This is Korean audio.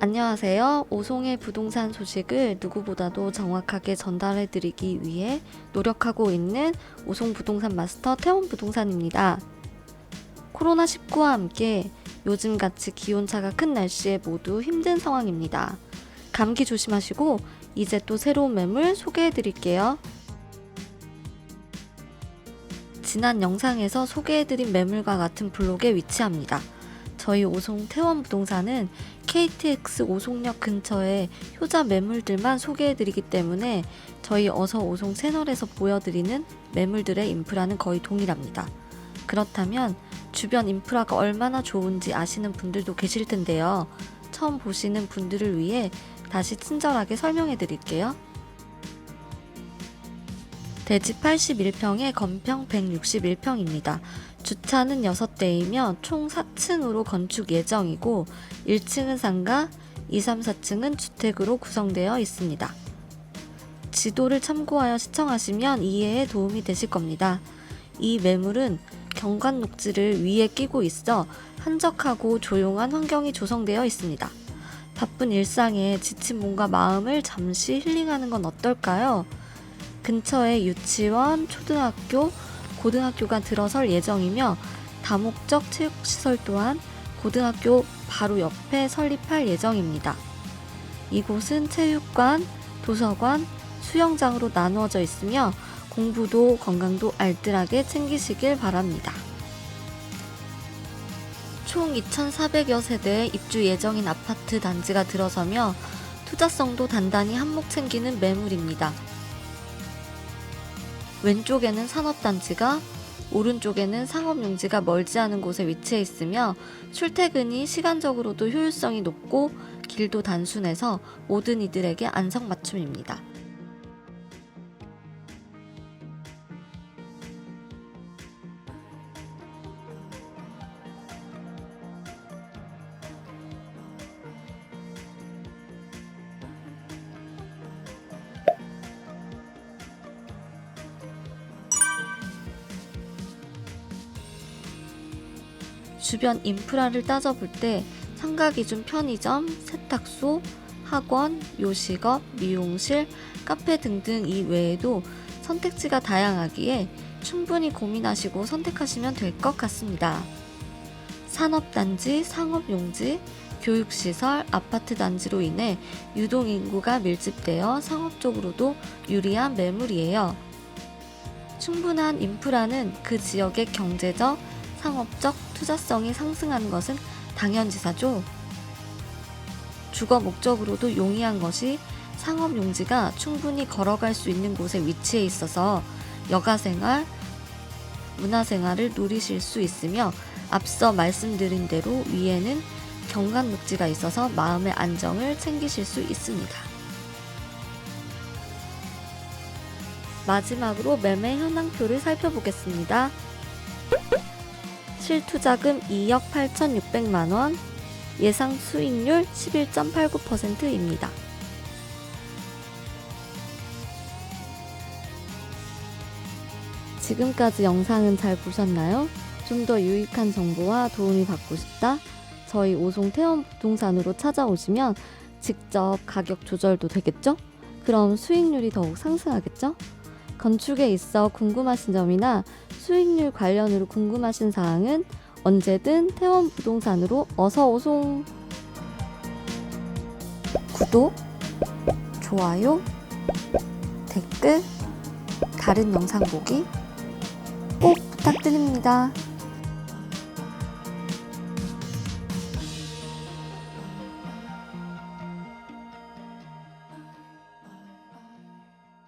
안녕하세요. 오송의 부동산 소식을 누구보다도 정확하게 전달해 드리기 위해 노력하고 있는 오송 부동산 마스터 태원 부동산입니다. 코로나19와 함께 요즘같이 기온차가 큰 날씨에 모두 힘든 상황입니다. 감기 조심하시고 이제 또 새로운 매물 소개해 드릴게요. 지난 영상에서 소개해드린 매물과 같은 블록에 위치합니다. 저희 오송 태원 부동산은 KTX 오송역 근처에 효자 매물들만 소개해드리기 때문에 저희 어서 오송 채널에서 보여드리는 매물들의 인프라는 거의 동일합니다. 그렇다면 주변 인프라가 얼마나 좋은지 아시는 분들도 계실 텐데요. 처음 보시는 분들을 위해 다시 친절하게 설명해 드릴게요. 대지 81평에 건평 161평입니다. 주차는 6대이며 총 4층으로 건축 예정이고 1층은 상가, 2, 3, 4층은 주택으로 구성되어 있습니다. 지도를 참고하여 시청하시면 이해에 도움이 되실 겁니다. 이 매물은 경관 녹지를 위에 끼고 있어 한적하고 조용한 환경이 조성되어 있습니다. 바쁜 일상에 지친 몸과 마음을 잠시 힐링하는 건 어떨까요? 근처에 유치원, 초등학교, 고등학교가 들어설 예정이며 다목적 체육시설 또한 고등학교 바로 옆에 설립할 예정입니다. 이곳은 체육관, 도서관, 수영장으로 나누어져 있으며 공부도 건강도 알뜰하게 챙기시길 바랍니다. 총 2,400여 세대의 입주 예정인 아파트 단지가 들어서며 투자성도 단단히 한몫 챙기는 매물입니다. 왼쪽에는 산업단지가 오른쪽에는 상업용지가 멀지 않은 곳에 위치해 있으며 출퇴근이 시간적으로도 효율성이 높고 길도 단순해서 모든 이들에게 안성맞춤입니다. 주변 인프라를 따져볼 때 상가 기준 편의점, 세탁소, 학원, 요식업, 미용실, 카페 등등 이 외에도 선택지가 다양하기에 충분히 고민하시고 선택하시면 될 것 같습니다. 산업단지, 상업용지, 교육시설, 아파트 단지로 인해 유동인구가 밀집되어 상업적으로도 유리한 매물이에요. 충분한 인프라는 그 지역의 경제적, 상업적 투자성이 상승하는 것은 당연지사죠. 주거 목적으로도 용이한 것이 상업 용지가 충분히 걸어갈 수 있는 곳에 위치해 있어서 여가 생활, 문화 생활을 누리실 수 있으며 앞서 말씀드린 대로 위에는 경관 녹지가 있어서 마음의 안정을 챙기실 수 있습니다. 마지막으로 매매 현황표를 살펴보겠습니다. 실투자금 2억 8,600만 원, 예상 수익률 11.89%입니다. 지금까지 영상은 잘 보셨나요? 좀 더 유익한 정보와 도움이 받고 싶다? 저희 오송 태원 부동산으로 찾아오시면 직접 가격 조절도 되겠죠? 그럼 수익률이 더욱 상승하겠죠? 건축에 있어 궁금하신 점이나 수익률 관련으로 궁금하신 사항은 언제든 태원 부동산으로 어서 오송. 구독, 좋아요, 댓글, 다른 영상 보기 꼭 부탁드립니다.